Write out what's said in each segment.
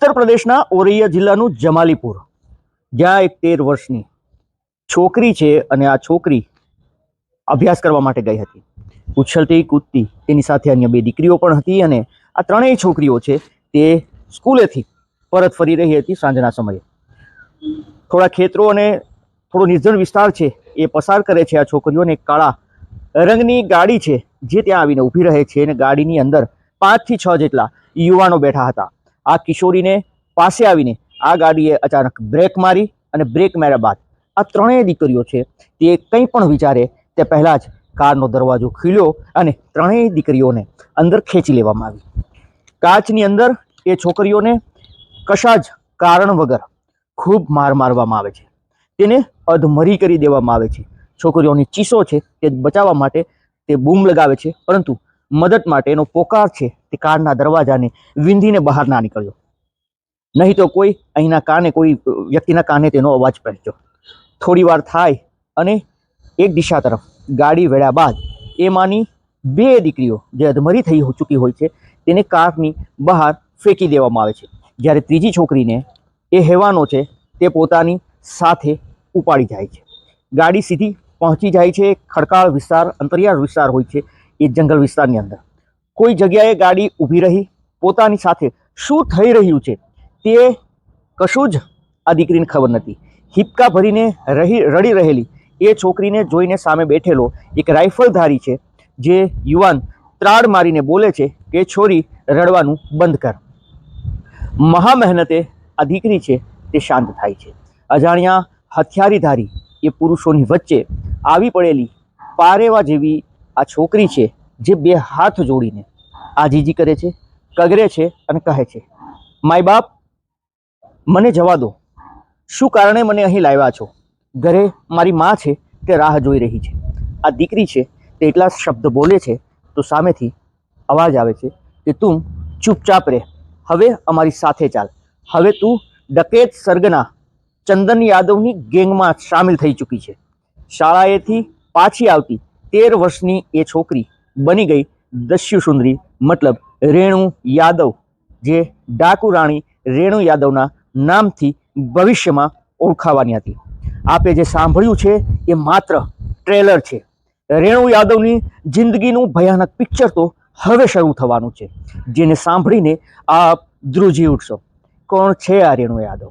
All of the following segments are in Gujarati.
ઉત્તર પ્રદેશના ઓરૈયા જિલ્લાનું જમાલીપુર, જ્યાં એક તેર વર્ષની છોકરી છે અને આ છોકરી અભ્યાસ કરવા માટે ગઈ હતી. ઉછળતી કૂદતી તેની સાથે અન્ય બે દીકરીઓ પણ હતી અને આ ત્રણેય છોકરીઓ છે તે સ્કૂલેથી પરત ફરી રહી હતી સાંજના સમયે. થોડા ખેતરો અને થોડો નિર્જન વિસ્તાર છે એ પસાર કરે છે આ છોકરીઓને કાળા રંગની ગાડી છે જે ત્યાં આવીને ઊભી રહે છે અને ગાડીની અંદર પાંચથી છ જેટલા યુવાનો બેઠા હતા. આ કિશોરીને પાસે આવીને આ ગાડીએ અચાનક બ્રેક મારી અને બ્રેક માર્યા બાદ આ ત્રણેય દીકરીઓ છે તે કંઈ પણ વિચારે તે પહેલાં જ કારનો દરવાજો ખીલ્યો અને ત્રણેય દીકરીઓને અંદર ખેંચી લેવામાં આવી. કાચની અંદર એ છોકરીઓને કશા જ કારણ વગર ખૂબ માર મારવામાં આવે છે. તેને અધમરી કરી દેવામાં આવે છે. છોકરીઓની ચીસો છે તે બચાવવા માટે તે બૂમ લગાવે છે, પરંતુ મદદ માટે એનો પોકાર છે તે કારના દરવાજાને વિંધીને બહાર ના નીકળ્યો. નહીં તો કોઈ અહીંના કાને કોઈ વ્યક્તિના કાને તેનો અવાજ પહોંચ્યો થોડી વાર થાય અને એક દિશા તરફ ગાડી વેળ્યા બાદ એમાંની બે દીકરીઓ જે અધમરી થઈ ચૂકી હોય છે તેને કારની બહાર ફેંકી દેવામાં આવે છે. જ્યારે ત્રીજી છોકરીને એ હેવાનો છે તે પોતાની સાથે ઉપાડી જાય છે. ગાડી સીધી પહોંચી જાય છે. ખડકાળ વિસ્તાર, અંતરિયાળ વિસ્તાર હોય છે. એ જંગલ વિસ્તારની અંદર. કોઈ જગ્યાએ ગાડી ઊભી રહી, પોતાની સાથે શું થઈ રહ્યું છે તે કશું જ આ દીકરીને ખબર નથી. હિપકા ભરીને રહી, રડી રહેલી એ છોકરીને જોઈને સામે બેઠેલો એક રાઇફલધારી છે, જે યુવાન ત્રાડ મારીને બોલે છે કે, છોરી, રડવાનું બંધ કર. મહા મહેનતે આ દીકરી છે તે શાંત થાય છે. અજાણ્યા હથિયારીધારી એ પુરુષોની વચ્ચે આવી પડેલી પારેવા જેવી આ છોકરી છે જે બે હાથ જોડીને આજીજી કરે છે, કગરે છે અને કહે છે, માય બાપ, મને જવા દો. શું કારણે મને અહીં લાવ્યા છો? ઘરે મારી માં છે તે રાહ જોઈ રહી છે. આ દીકરી છે તે એટલા શબ્દ બોલે છે તો સામેથી અવાજ આવે છે કે તું ચૂપચાપ રહે. હવે અમારી સાથે ચાલ. હવે તું ડકેત સર્ગના ચંદન યાદવની ગેંગમાં સામેલ થઈ ચૂકી છે. શાળાએથી પાછી આવતી તેર વર્ષની એ છોકરી બની ગઈ દસ્યુ સુંદરી મતલબ રેણુ યાદવ, જે ડાકુ રાણી રેણુ યાદવના નામથી ભવિષ્યમાં ઓળખાવાની હતી. આપે જે સાંભળ્યું છે, એ માત્ર ટ્રેલર છે. રેણુ યાદવની જિંદગીનું ભયાનક પિક્ચર તો હવે શરૂ થવાનું છે. જેને સાંભળીને આપ ધ્રુજી ઉઠશો. કોણ છે આ રેણુ યાદવ?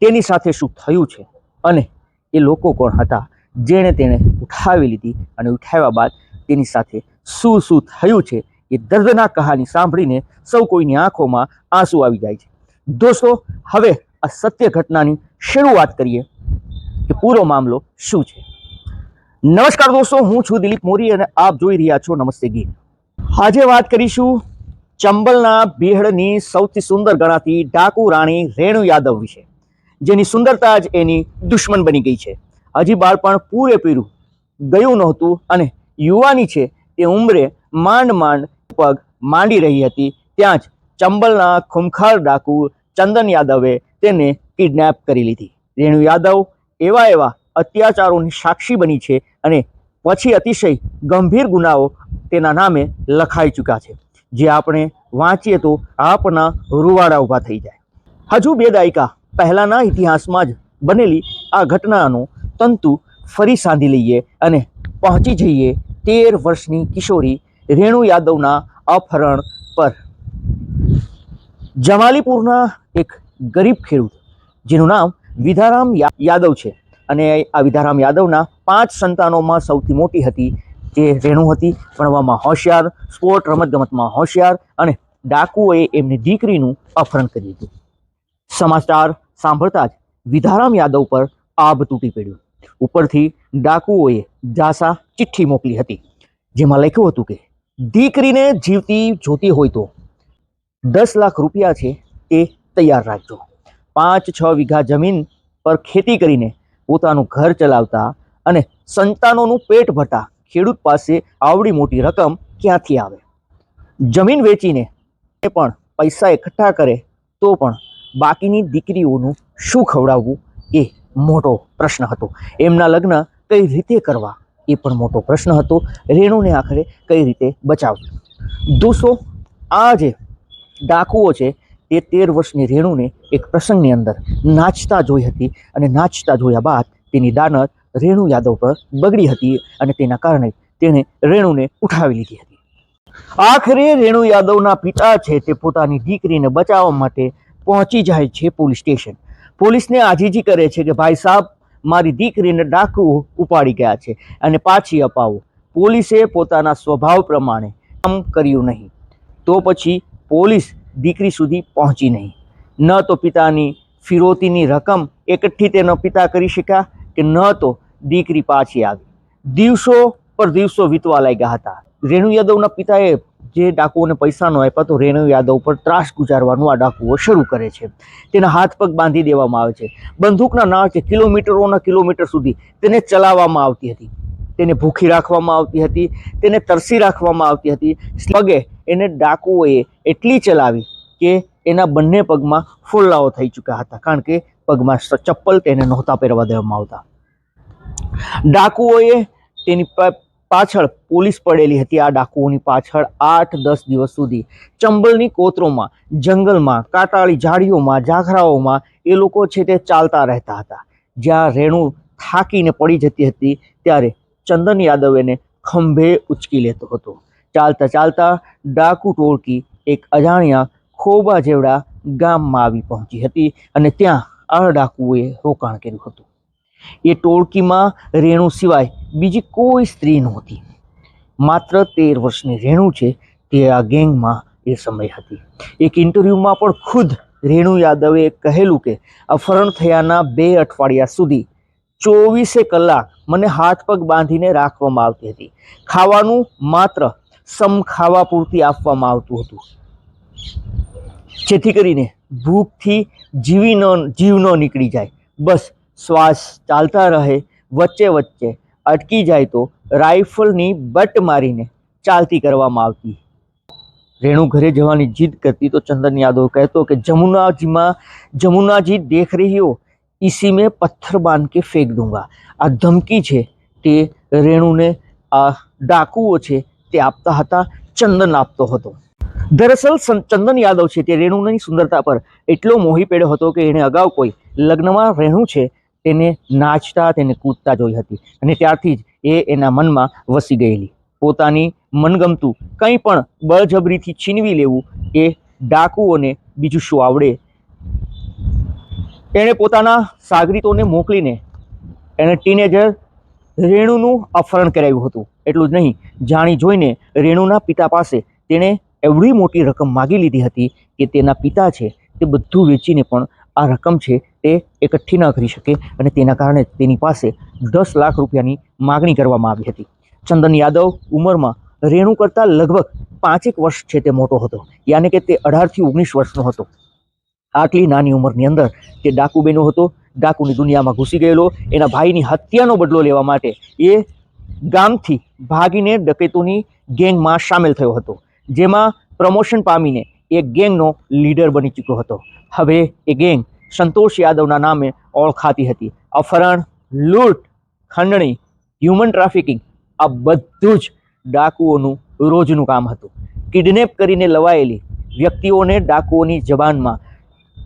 તેની સાથે શું થયું છે? અને એ લોકો કોણ હતા? જેણે તેણે ઉઠાવી લીધી અને ઉઠાવ્યા બાદ તેની સાથે શું શું થયું છે એ દર્દના કહાની સાંભળીને સૌ કોઈની આંખોમાં આંસુ આવી જાય છે. દોસ્તો, હવે આ સત્ય ઘટનાની શરૂઆત કરીએ કે પૂરો મામલો શું છે? નમસ્કાર દોસ્તો, હું છું દિલીપ મોરી અને આપ જોઈ રહ્યા છો નમસ્તે ગીત. આજે વાત કરીશું ચંબલના બિહડની સૌથી સુંદર ગણાતી ડાકુ રાણી રેણુ યાદવ વિશે, જેની સુંદરતા જ એની દુશ્મન બની ગઈ છે. હજી બાળપણ પૂરેપૂરું ગયું નહોતું અને યુવાની છે તે ઉંમરે માંડ માંડ પગ માંડી રહી હતી. ત્યાં જ ચંબલના ખૂંખાર ડાકુ ચંદન યાદવે તેને કિડનેપ કરી લીધી. રેણુ યાદવ એવા એવા અત્યાચારોની સાક્ષી બની છે અને પછી અતિશય ગંભીર ગુનાઓ તેના નામે લખાઈ ચૂક્યા છે. જે આપણે વાંચીએ તો આપના રૂવાડા ઊભા થઈ જાય. હજુ બે દાયકા પહેલાંના ઇતિહાસમાં જ બનેલી આ ઘટનાનો તંતુ ફરી સાંધી લઈએ અને પહોંચી જઈએ તેર વર્ષની કિશોરી રેણુ યાદવના અપહરણ પર. જમાલીપુરના એક ગરીબ ખેડૂત, જેનું નામ વિધારામ યાદવ છે અને આ વિધારામ યાદવના પાંચ સંતાનોમાં સૌથી મોટી હતી જે રેણુ હતી, ભણવામાં હોશિયાર, સ્પોર્ટ રમતગમતમાં હોશિયાર અને ડાકુઓએ એમની દીકરીનું અપહરણ કર્યું હતું સમાચાર સાંભળતા જ વિધારામ યાદવ પર આબ તૂટી પડ્યું. ઉપરથી ડાકુઓએ જાસા ચિઠ્ઠી મોકલી હતી, જેમાં લખ્યું હતું કે, દીકરીને જીવતી જોતી હોય તો દસ લાખ રૂપિયા છે એ તૈયાર રાખજો. પાંચ છ વીઘા જમીન પર ખેતી કરીને પોતાનું ઘર ચલાવતા અને સંતાનોનું પેટ ભરતા ખેડૂત પાસે આવડી મોટી રકમ ક્યાંથી આવે? જમીન વેચીને એ પણ પૈસા એકઠા કરે તો પણ બાકીની દીકરીઓનું શું ખવડાવવું એ મોટો પ્રશ્ન હતો. એમના લગ્ન કઈ રીતે કરવા? એ પણ મોટો પ્રશ્ન હતો. રેણુને આખરે કઈ રીતે બચાવવી દોસ્તો, આ જે ડાકુઓ છે તે તેર વર્ષની રેણુને એક પ્રસંગની અંદર નાચતા જોઈ હતી અને નાચતા જોયા બાદ તેની દાનત રેણુ યાદવ પર બગડી હતી અને તેના કારણે તેણે રેણુને ઉઠાવી લીધી હતી. આખરે રેણુ યાદવના પિતા છે તે પોતાની દીકરીને બચાવવા માટે પહોંચી જાય છે પોલીસ સ્ટેશન. પોલીસને આજીજી કરે છે કે ભાઈ સાહેબ, મારી દીકરીને ડાકુ ઉપાડી ગયા છે અને પાછી અપાવો. પોલીસે પોતાના સ્વભાવ પ્રમાણે કામ કર્યું નહીં. તો પછી પોલીસ દીકરી સુધી પહોંચી નહીં. ન તો પિતાની ફિરોતીની રકમ એકઠી તેનો પિતા કરી શક્યા કે ન તો દીકરી પાછી આવી. દિવસો પર દિવસો વીતવા લાગ્યા હતા. રેણુ યાદવના પિતાએ જે ડાકુઓને પૈસા ન આપ્યા તો રેણુ યાદવ પર ત્રાસ ગુજારવાનું આ ડાકુઓ શરૂ કરે છે. તેના હાથ પગ બાંધી દેવામાં આવે છે. બંદૂકના નાળથી કિલોમીટરોના કિલોમીટર સુધી તેને ચલાવવામાં આવતી હતી. તેને ભૂખી રાખવામાં આવતી હતી. તેને તરસી રાખવામાં આવતી હતી. પગે એને ડાકુઓએ એટલી ચલાવી કે એના બંને પગમાં ફોલ્લાઓ થઈ ચૂક્યા હતા. કારણ કે પગમાં ચપ્પલ તેને નહોતા પહેરવા દેવામાં આવતા. ડાકુઓએ તેની પાછળ પોલીસ પડેલી હતી આ ડાકુઓની પાછળ આઠ દસ દિવસ સુધી. ચંબલની કોતરોમાં, જંગલમાં, કાંટાળી ઝાડીઓમાં, ઝાખરાઓમાં એ લોકો છે તે ચાલતા રહેતા હતા. જ્યાં રેણુ થાકીને પડી જતી હતી ત્યારે ચંદન યાદવ એને ખંભે ઉચકી લેતો હતો. ચાલતા ચાલતા ડાકુ ટોળકી એક અજાણ્યા ખોબા જેવડા ગામમાં આવી પહોંચી હતી અને ત્યાં આ ડાકુએ રોકાણ કર્યું હતું. એ ટોળકીમાં રેણુ સિવાય બીજી કોઈ સ્ત્રી નહોતી. માત્ર તેર વર્ષની રેણુ છે તે આ ગેંગમાં એ સમય હતી. એક ઇન્ટરવ્યૂમાં પણ ખુદ રેણુ યાદવે કહેલું કે અપહરણ થયાના બે અઠવાડિયા સુધી ચોવીસે કલાક મને હાથ પગ બાંધીને રાખવામાં આવતી હતી. ખાવાનું માત્ર સમ ખાવા પૂરતી આપવામાં આવતું હતું. જેથી કરીને ભૂખથી જીવી ન, જીવ ન નીકળી જાય. બસ શ્વાસ ચાલતા રહે, વચ્ચે વચ્ચે અટકી જાય તો રાઇફલની બટ મારીને ચાલતી કરવામાં આવતી. રેણુ ઘરે જવાની જીદ કરતી તો ચંદન યાદવ કહેતો કે, જમુનાજીમાં, જમુનાજી દેખ રહી હો ઇસી મેં પથ્થર બાંધ કે ફેંક દૂંગા. આ ધમકી છે તે રેણુને, આ ડાકુઓ છે તે આપતા હતા, ચંદન આપતો હતો. દરસલ ચંદન યાદવ છે તે રેણુની સુંદરતા પર એટલો મોહી પડ્યો હતો કે એણે અગાઉ કોઈ લગ્નમાં રેણુ છે તેને નાચતા, તેને કૂદતા જોઈ હતી અને ત્યારથી જ એ એના મનમાં વસી ગયેલી. પોતાની મનગમતું કંઈ પણ બળજબરીથી છીનવી લેવું એ ડાકુઓને બીજું શું આવડે? એણે પોતાના સાગરીતોને મોકલીને એણે ટીનેજર રેણુનું અપહરણ કરાવ્યું હતું. એટલું જ નહીં, જાણી જોઈને રેણુના પિતા પાસે તેણે એવડી મોટી રકમ માગી લીધી હતી કે તેના પિતા છે તે બધું વેચીને પણ આ રકમ છે તે એકઠી ન કરી શકે અને તેના કારણે તેની પાસે દસ લાખ રૂપિયાની માગણી કરવામાં આવી હતી. ચંદન યાદવ ઉંમરમાં રેણુ કરતાં લગભગ પાંચેક વર્ષ છે તે મોટો હતો. યાની કે તે અઢારથી ઓગણીસ વર્ષનો હતો. આટલી નાની ઉંમરની અંદર તે ડાકુ હતો. ડાકુની દુનિયામાં ઘૂસી ગયેલો. એના ભાઈની હત્યાનો બદલો લેવા માટે એ ગામથી ભાગીને ડકેતોની ગેંગમાં સામેલ થયો હતો. જેમાં પ્રમોશન પામીને એ ગેંગનો લીડર બની ચૂક્યો હતો. હવે એ ગેંગ સંતોષ યાદવના નામે ઓળખાતી હતી. અફરણ લૂંટ, ખંડણી હ્યુમન ટ્રાફિકિંગ આ બધું જ ડાકુઓનું, રોજનું કામ હતું. કિડનેપ કરીને લવાયેલી વ્યક્તિઓને ડાકુઓની જબાનમાં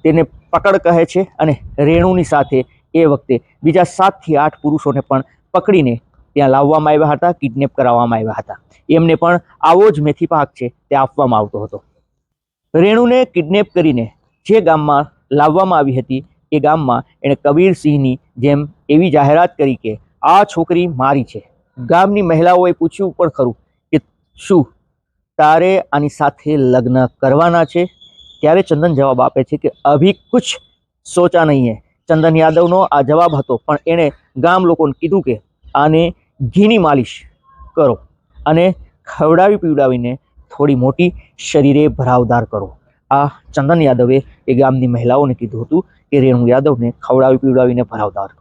તેને પકડ કહે છે અને રેણુની સાથે એ વખતે બીજા સાતથી આઠ પુરુષોને પણ પકડીને ત્યાં લાવવામાં આવ્યા હતા કિડનેપ કરાવવામાં આવ્યા હતા. એમને પણ આવો જ મેથી પાક છે તે આપવામાં આવતો હતો. રેણુને કિડનેપ કરીને જે ગામમાં લાવવામાં આવી હતી એ ગામમાં એણે કબીરસિંહની જેમ એવી જાહેરાત કરી કે આ છોકરી મારી છે. ગામની મહિલાઓએ પૂછ્યું પણ ખરું કે શું તારે આની સાથે લગ્ન કરવાના છે? ત્યારે ચંદન જવાબ આપે છે કે અભી કુછ સોચા નહીં હે. ચંદન યાદવનો આ જવાબ હતો, પણ એણે ગામ લોકોને કીધું કે આને ઘીની માલિશ કરો અને ખવડાવી પીવડાવીને થોડી મોટી શરીરે ભરાવદાર કરો. આ ચંદન યાદવે એ ગામની મહિલાઓને કીધું હતું કે રેણુ યાદવને ખવડાવી પીવડાવીને ભરાવતા હતા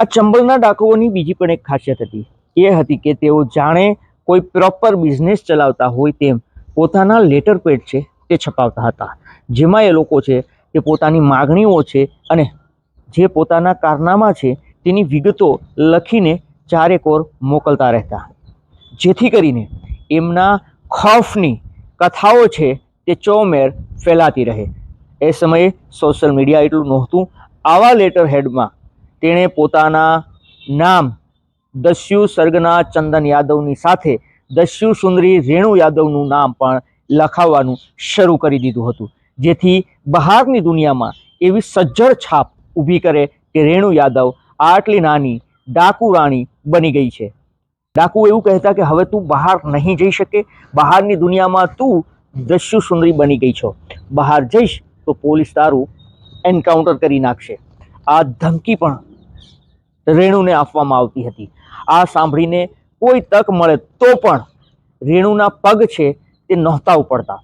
આ ચંબલના ડાકુઓની બીજી પણ એક ખાસિયત હતી. એ હતી કે તેઓ જાણે કોઈ પ્રોપર બિઝનેસ ચલાવતા હોય તેમ પોતાના લેટર પેડ છે તે છપાવતા હતા. જેમાં એ લોકો છે તે પોતાની માગણીઓ છે અને જે પોતાના કારનામા છે તેની વિગતો લખીને ચારેકોર મોકલતા રહેતા. જેથી કરીને એમના ખૌફની કથાઓ છે તે ચોમેર ફેલાતી રહે. એ સમયે સોશિયલ મીડિયા એટલું નહોતું. આવા લેટર હેડમાં તેણે પોતાના નામ દસ્યુ સર્ગના ચંદન યાદવની સાથે દસ્યુ સુંદરી રેણુ યાદવનું નામ પણ લખાવવાનું શરૂ કરી દીધું હતું. જેથી બહારની દુનિયામાં એવી સજ્જડ છાપ ઊભી કરે કે રેણુ યાદવ આટલી નાની ડાકુ રાણી બની ગઈ છે. ડાકુ એવું કહેતા કે હવે તું બહાર નહીં જઈ શકે. બહારની દુનિયામાં તું દસ્યુ સુંદરી બની ગઈ છો. બહાર જઈશ તો પોલીસ તારું એન્કાઉન્ટર કરી નાખશે. આ ધમકી પણ રેણુને આપવામાં આવતી હતી. આ સાંભળીને કોઈ તક મળે તો પણ રેણુના પગ છે તે નહોતા ઉપડતા.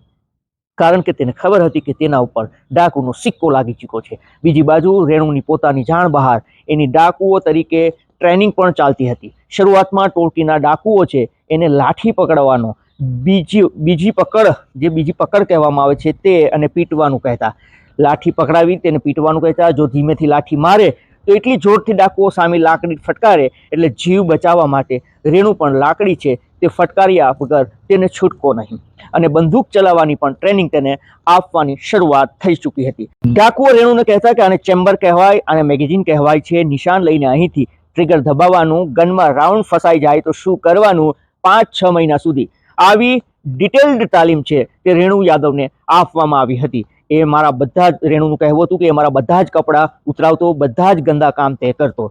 કારણ કે તેને ખબર હતી કે તેના ઉપર ડાકુનો સિક્કો લાગી ચૂક્યો છે. બીજી બાજુ રેણુની પોતાની જાણ બહાર એની ડાકુઓ તરીકે ટ્રેનિંગ પણ ચાલતી હતી. શરૂઆતમાં ટોળકીના ડાકુઓ છે એને લાઠી પકડવાનો બીજી બીજી પકડ, જે બીજી પકડ કહેવામાં આવે છે તે અને પીટવાનું કહેતા. લાઠી પકડાવી તેને પીટવાનું કહેતા. જો ધીમેથી લાઠી મારે, તો એટલી જોરથી ડાકુઓ સામે લાકડી ફટકારે એટલે જીવ બચાવવા માટે. રેણુ પણ લાકડી છે, તે ફટકાર્યા વગર તેને છૂટકો નહીં. અને બંદૂક ચલાવવાની પણ ટ્રેનિંગ તેને આપવાની શરૂઆત થઈ ચૂકી હતી. ડાકુઓ રેણુને કહેતા કે આને ચેમ્બર કહેવાય અને મેગેઝિન કહેવાય છે. નિશાન લઈને અહીંથી ટ્રિગર દબાવવાનું, ગનમાં રાઉન્ડ ફસાઈ જાય તો શું કરવાનું? પાંચ છ મહિના સુધી આવી ડિટેલ્ડ તાલીમ છે તે રેણુ યાદવને આપવામાં આવી હતી. એ મારા બધા જ રેણુનું કહેવું હતું કે એ મારા બધા જ કપડાં ઉતરાવતો, બધા જ ગંદા કામ તે કરતો.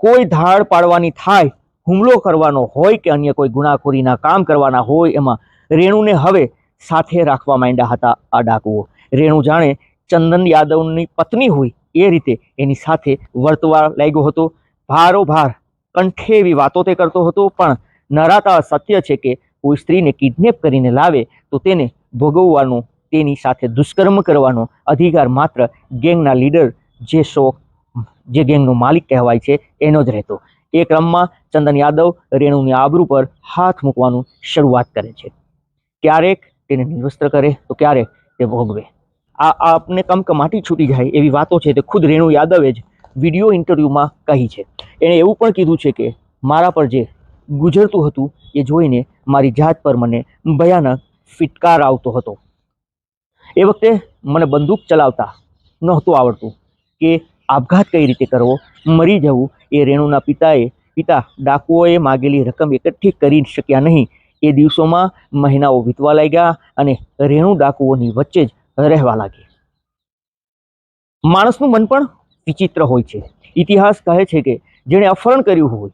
કોઈ ધાડ પાડવાની થાય, હુમલો કરવાનો હોય કે અન્ય કોઈ ગુનાખોરીના કામ કરવાના હોય, એમાં રેણુને હવે સાથે રાખવા માંડ્યા હતા આ ડાકુઓ. રેણુ જાણે ચંદન યાદવની પત્ની હોય એ રીતે એની સાથે વર્તવા લાગ્યો હતો. ભારો ભાર કંઠે એવી વાતો તે કરતો હતો, પણ નરાતા સત્ય છે કે કોઈ સ્ત્રીને કિડનેપ કરીને લાવે, તો તેને ભોગવવાનો, તેની સાથે દુષ્કર્મ કરવાનો અધિકાર માત્ર ગેંગના લીડર જે શોખ જે ગેંગનો માલિક કહેવાય છે, એનો જ રહેતો. એ ક્રમમાં ચંદન યાદવ રેણુની આબરૂ પર હાથ મૂકવાનું શરૂઆત કરે છે. ક્યારેક તેને નિર્વસ્ત્ર કરે, તો ક્યારેક તે ભોગવે. આ આ આપને કમકમાટી છૂટી જાય એવી વાતો છે તે ખુદ રેણુ યાદવે જ વીડિયો ઇન્ટરવ્યૂમાં કહી છે. એણે એવું પણ કીધું છે કે, મારા પર જે ગુજરતું હતું એ જોઈને મારી જાત પર મને ભયાનક ફિટકાર આવતો હતો. એ વખતે મને બંદૂક ચલાવતા નહોતું આવડતું કે આપઘાત કઈ રીતે કરવો, મરી જવું એ રેણુના પિતાએ, પિતા ડાકુઓએ માગેલી રકમ એકઠી કરી શક્યા નહીં. એ દિવસોમાં મહિનાઓ વીતવા લાગ્યા અને રેણુ ડાકુઓની વચ્ચે જ રહેવા લાગી માણસનું મન પણ વિચિત્ર હોય છે. ઇતિહાસ કહે છે કે જેણે અપહરણ કર્યું હોય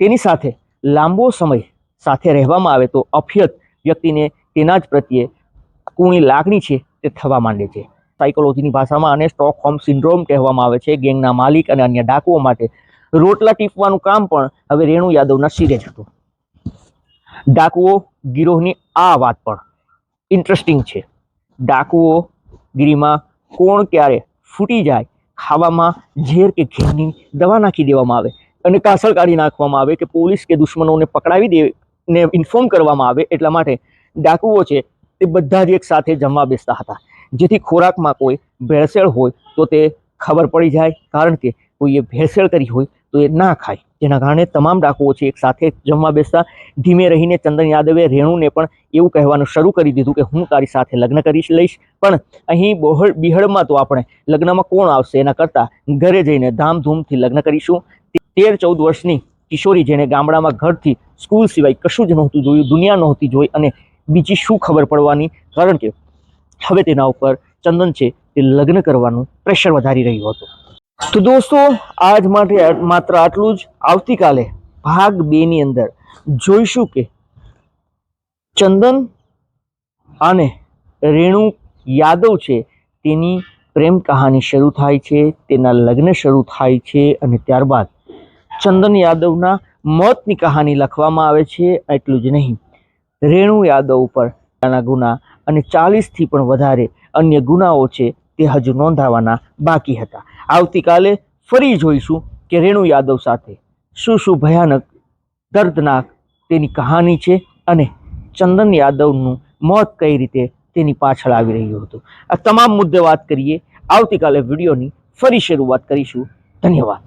તેની સાથે લાંબો સમય સાથે રહેવામાં આવે તો અફિયત વ્યક્તિને તેના જ પ્રત્યે કુણી લાગણી છે તે થવા માંડે છે. સાયકોલોજીની ભાષામાં આને સ્ટોકહોમ સિન્ડ્રોમ કહેવામાં આવે છે. ગેંગના માલિક અને અન્ય ડાકુઓ માટે રોટલા ટીપવાનું કામ પણ હવે રેણુ યાદવના શિરે જ હતું. ડાકુઓ ગિરોહની આ વાત પણ ઇન્ટરેસ્ટિંગ છે. ડાકુઓ ગીરીમાં કોણ ક્યારે ફૂટી જાય ખાવામાં ઝેર કે ઘેરની દવા નાખી દેવામાં આવે. અને કાસળ કાઢી નાખવામાં આવે કે પોલીસ કે દુશ્મનોને પકડાવી દે ને ઇન્ફોર્મ કરવામાં આવે એટલા માટે ડાકુઓ છે તે બધા જ એક સાથે જમવા બેસતા હતા. જેથી ખોરાકમાં કોઈ ભેળસેળ હોય તો તે ખબર પડી જાય. કારણ કે કોઈએ ભેળસેળ કરી હોય તો એ ના ખાય. જેના કારણે તમામ ડાકુઓ છે એક સાથે જમવા બેસતા. ધીમે રહીને ચંદન યાદવે રેણુને પણ એવું કહેવાનું શરૂ કરી દીધું કે, હું તારી સાથે લગ્ન કરી લઈશ. પણ અહીં બહોળ બિહળમાં તો આપણે લગ્નમાં કોણ આવશે? એના કરતાં ઘરે જઈને ધામધૂમથી લગ્ન કરીશું. તેર ચૌદ વર્ષની કિશોરી જેને ગામડામાં ઘરથી સ્કૂલ સિવાય કશું જ નહોતું જોયું, દુનિયા નહોતી જોઈ અને બીજી શું ખબર પડવાની? કારણ કે હવે તેના ઉપર ચંદન છે તે લગ્ન કરવાનું પ્રેશર વધારી રહ્યું હતું. તો દોસ્તો, આજ માટે માત્ર આટલું જ. આવતીકાલે ભાગ બે ની અંદર જોઈશું કે ચંદન અને રેણુ યાદવ છે તેની પ્રેમ કહાની શરૂ થાય છે, તેના લગ્ન શરૂ થાય છે અને ત્યારબાદ ચંદન યાદવના મોતની કહાની લખવામાં આવે છે, એટલું જ નહીં. રેણુ યાદવ ઉપર ગુના અને ચાલીસથી પણ વધારે અન્ય ગુનાઓ છે તે હજુ નોંધાવાના બાકી હતા. આવતીકાલે ફરી જોઈશું કે રેણુ યાદવ સાથે શું શું ભયાનક, દર્દનાક તેની કહાની છે અને ચંદન યાદવનું મોત કઈ રીતે તેની પાછળ આવી રહ્યું હતું. આ તમામ મુદ્દે વાત કરીએ. આવતીકાલે વિડીયોની ફરી શરૂઆત કરીશું. ધન્યવાદ.